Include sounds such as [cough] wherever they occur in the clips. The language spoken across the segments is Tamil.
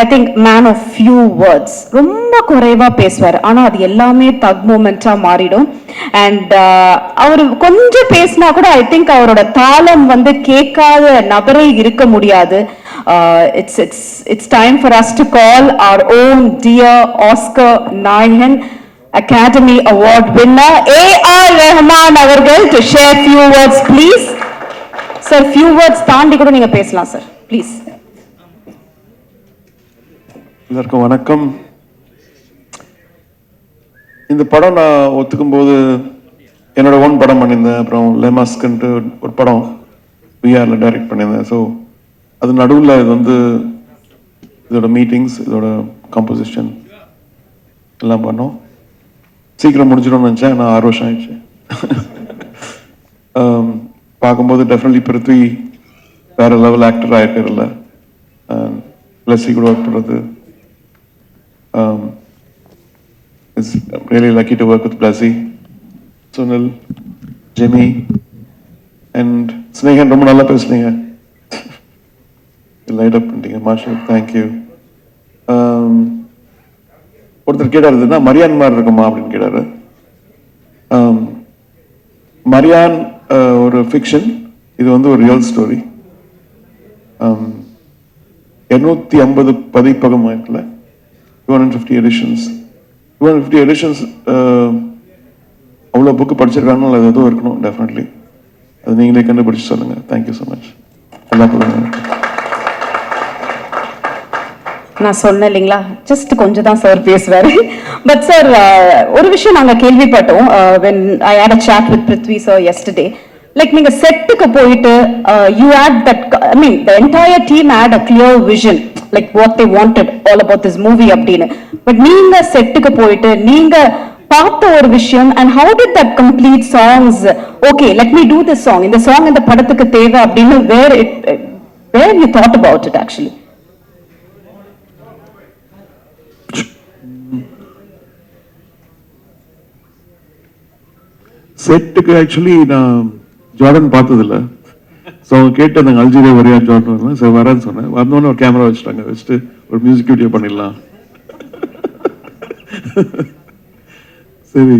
I think man of few words ரொம்ப குறைவாக பேசுவார். ஆனால் அது எல்லாமே தக் மூமெண்ட்டாக மாறிடும். அண்ட் uh, அவர் கொஞ்சம் பேசினா கூட ஐ திங்க் அவரோட தாளம் வந்து கேட்காத நபரே இருக்க முடியாது. It's it's it's time for us to call our own dear Oscar நாயகன் academy award winner A R Rahman அவர்கள் to share few words please sir few words தாண்டி கூட நீங்கள் பேசலாம் சார் ப்ளீஸ் எல்லாருக்கும் வணக்கம். இந்த படம் நான் ஒத்துக்கும் போது என்னோட ஒன் படம் பண்ணியிருந்தேன். அப்புறம் லெமாஸ்க்குன்ட்டு ஒரு படம் விஆரில் டைரக்ட் பண்ணியிருந்தேன். ஸோ அது நடுவில் இது வந்து இதோட மீட்டிங்ஸ் இதோட கம்போசிஷன் எல்லாம் பண்ணோம். சீக்கிரம் முடிஞ்சிடும்னு நினச்சேன். நான் ஆறு வருஷம் ஆயிடுச்சு. [laughs] பார்க்கும்போது டெஃபினெட்லி பிருத்வி வேற லெவல் ஆக்டர் ஆகியே இல்லை லெஸ்ஸி கூட ஒர்க் பண்ணுறது Um, it's really lucky to work with Blasi, Sunil, Jimmy, and Snehan ரொம்ப நல்லா பேசுனீங்க லைட் அப் பண்ணிட்டீங்க மாஷல் தேங்க்யூ ஒருத்தர் கேட்டார் இதுனா மரியான் மாதிரி இருக்குமா அப்படின்னு கேட்டார். மரியான் um, uh, ஒரு ஃபிக்ஷன் இது வந்து ஒரு ரியல் ஸ்டோரி எண்ணூற்றி ஐம்பது பதிப்பகம் இருக்குல்ல. Two hundred fifty editions two hundred fifty editions அவ்வளோ புக்கு படிச்சிருக்காங்க அது எதுவும் இருக்கணும் டெஃபினெட்லி அது நீங்களே கண்டுபிடிச்சு சொல்லுங்க. தேங்க்யூ ஸோ மச் நல்லா கொடுங்க நான் சொன்னேன் இல்லைங்களா? ஜஸ்ட் கொஞ்சம் தான் சார் பேசுவார் பட் சார் ஒரு விஷயம் நாங்கள் கேள்விப்பட்டோம். When I had a chat with Prithvi sir yesterday like நீங்க செட்டுக்கு போயிட்டு you had that I mean the entire team had a clear vision like what they wanted all about this movie அப்படின்னு. பட் நீங்க செட்டுக்கு போயிட்டு நீங்க பார்த்த ஒரு விஷயம் and how did that complete songs okay let me do this song இந்த சாங் இந்த படத்துக்கு தேவை அப்படின்னு where it where you thought about it actually செட்டுக்கு ஆக்சுவலி நான் ஜார்டன் பார்த்ததில்ல. ஸோ அவங்க கேட்டு நாங்கள் அல்ஜீரியா வரையா ஜார்டன் சரி வரேன்னு சொன்னேன். வந்தோடனே ஒரு கேமரா வச்சுட்டாங்க. வச்சுட்டு ஒரு மியூசிக் வீடியோ பண்ணிடலாம். சரி.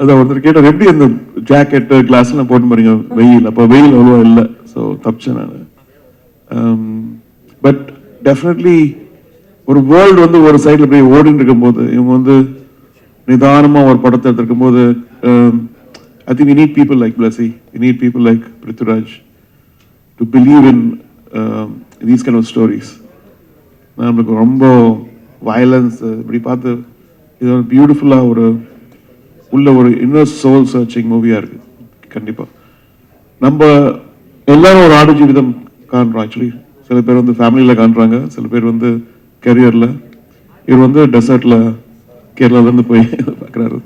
அதான் ஒருத்தர் கேட்டார் எப்படி அந்த ஜாக்கெட்டு கிளாஸ்லாம் போட்டு போறீங்க? வெயில். அப்போ வெயில் அவ்வளோ இல்லை. ஸோ தப்பிச்சேன் நான். பட் டெஃபினெட்லி ஒரு வேர்ல்டு வந்து ஒரு சைடில் போய் ஓடின்னு இருக்கும்போது இவங்க வந்து நிதானமாக ஒரு படத்தை எடுத்திருக்கும் போது um, I think we we need like like we need need like like to to believe in these kind of stories நம்மளுக்கு ரொம்ப வயலன்ஸ் இப்படி பார்த்து இது ஒரு பியூட்டிஃபுல்லாக ஒரு உள்ள ஒரு இன்னர் சோல் சர்ச்சிங் மூவியாக இருக்குது கண்டிப்பாக நம்ம எல்லாரும் ஒரு ஆடு ஜீவிதம் காண்றோம் ஆக்சுவலி சில பேர் வந்து ஃபேமிலியில் காண்றாங்க சில பேர் வந்து கெரியரில் இவர் வந்து டெசர்ட்டில் கேரளாலேருந்து போய் [laughs] பார்க்குறாரு.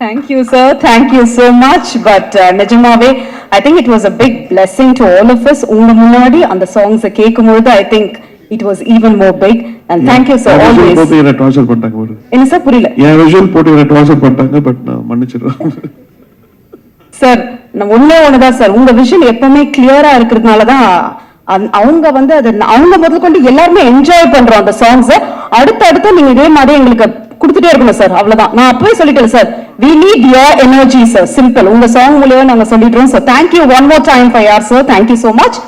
Thank you, sir. Thank you so much. But uh, நிஜமாவே I think it was a big blessing to all of us. உங்க முன்னாடி அந்த songs கேட்கும்பொழுது I think it was even more big. And thank you, sir, N visual always. போட்டு என்ன டார்ச்சர் பண்ணிட்டாங்க ஒரு என்ன சார் புரியல என் விஷுவல் போட்டு என்ன டார்ச்சர் பண்ணிட்டாங்க பட் நான் மன்னிச்சிடுறேன் சார் நம்ம ஒண்ணே ஒண்ணுதான் சார் உங்க விஷன் எப்பவுமே கிளியரா இருக்கிறதுனால தான் அவங்க வந்து அது அவங்க முதல் கொண்டு எல்லாருமே என்ஜாய் பண்றோம் அந்த சாங்ஸ் அடுத்து அடுத்து நீங்க இதே மாதிரி எங்களுக்கு கொடுத்துட்டே இருக்கணும் சார் அவ்வளவுதான். நான் அப்பவே சொல்லிட்டேன் sir we need your energy sir simple உங்க சாங் மூலியமா நாங்க சொல்லிடுறோம் sir thank you one more time five R sir thank you so much